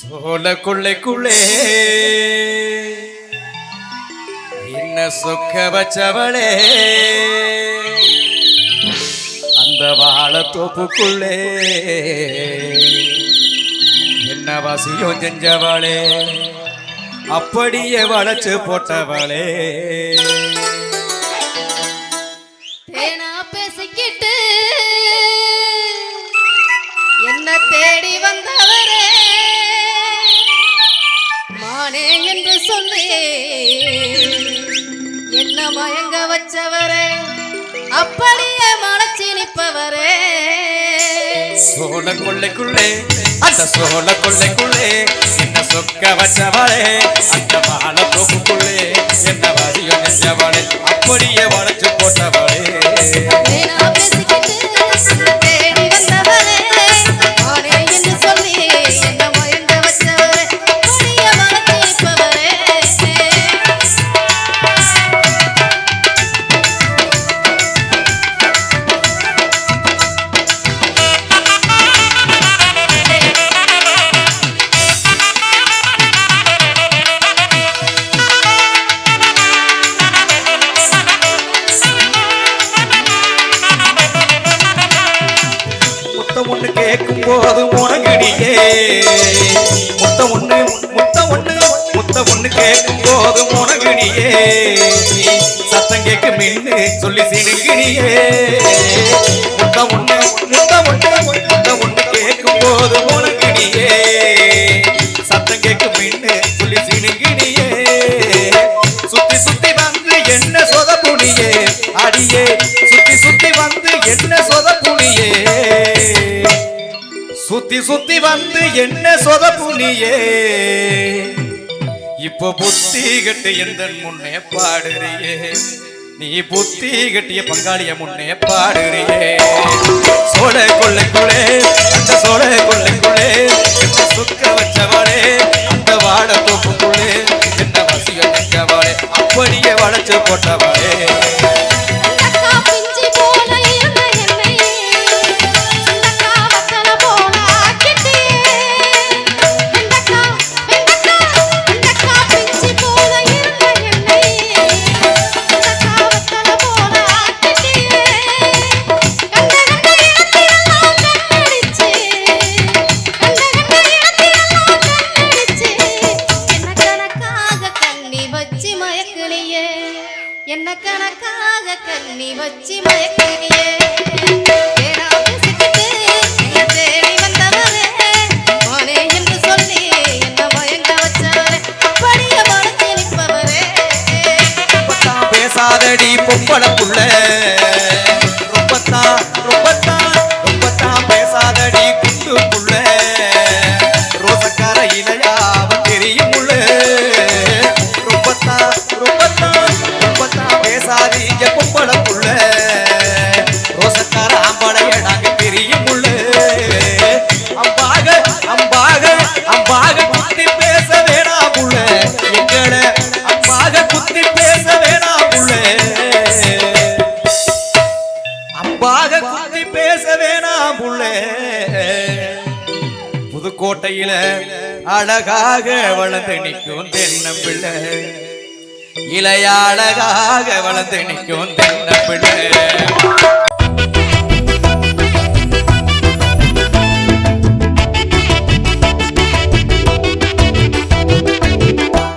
சோல கொள்ளைக்குள்ளே என்ன சொக்க வச்சவளே? அந்த வாழத்தோப்புக்குள்ளே என்ன வசியம் செஞ்சவளே? அப்படியே வளைச்சு போட்டவளே. பேசிக்கிட்டு மயங்க வச்சவரே அப்படியே மலைச்சி நிற்பவரே. சோழ கொள்ளைக்குள்ளே அந்த சோழ கொள்ளைக்குள்ளே என்ன சொக்க வச்சவளே அந்த வாழ தோப்புக்குள்ளே என்ன வரியோ நெஞ்சவளே அப்படியே வள கேட்கும் போது முனகடியே முத்த ஒண்ணு முத்த ஒண்ணு முத்த ஒண்ணு கேட்கும் போது முனகடியே சத்தம் கேட்கும் மின்னு சொல்லி சினுங்கினியே முத்த ஒண்ணு முத்த ஒண்ணு முத்த ஒண்ணு கேட்கும் போது முனகடியே சத்தம் கேட்கும் மின்னு சொல்லி சினுங்கினியே சுத்தி சுத்தி வந்து என்ன சொதப்புடியே அடியே சுத்தி சுத்தி வந்து என்ன சுத்தி சுத்தி வந்து என்ன சொதப்புனியே இப்போ புத்தி கட்டு எந்த முன்னே பாடுறியே? நீ புத்தி கட்டிய பங்காளிய முன்னே பாடுறியே? சோழ கொள்ளைக்குள்ளே அந்த சோழ கொள்ளைக்குள்ளே என்ன சுக்க வச்சவாளே அந்த வாழ தோப்புக்குள்ளே என்ன வசிய செஞ்சவளே அப்படியே வளைச்சு போட்டவாளே. என்ன கணக்காக கண்ணி வச்சு மயக்குனியே? தேடா பேசிக்கிட்டு பத்தி பேச வேணாம் புள்ள. புதுக்கோட்டையில அழகாக வளர்ந்து நிற்கும் தென்னம்பிள்ளை இளைய அழகாக வளர்ந்து நிற்கும் தென்னம்பிள்ளை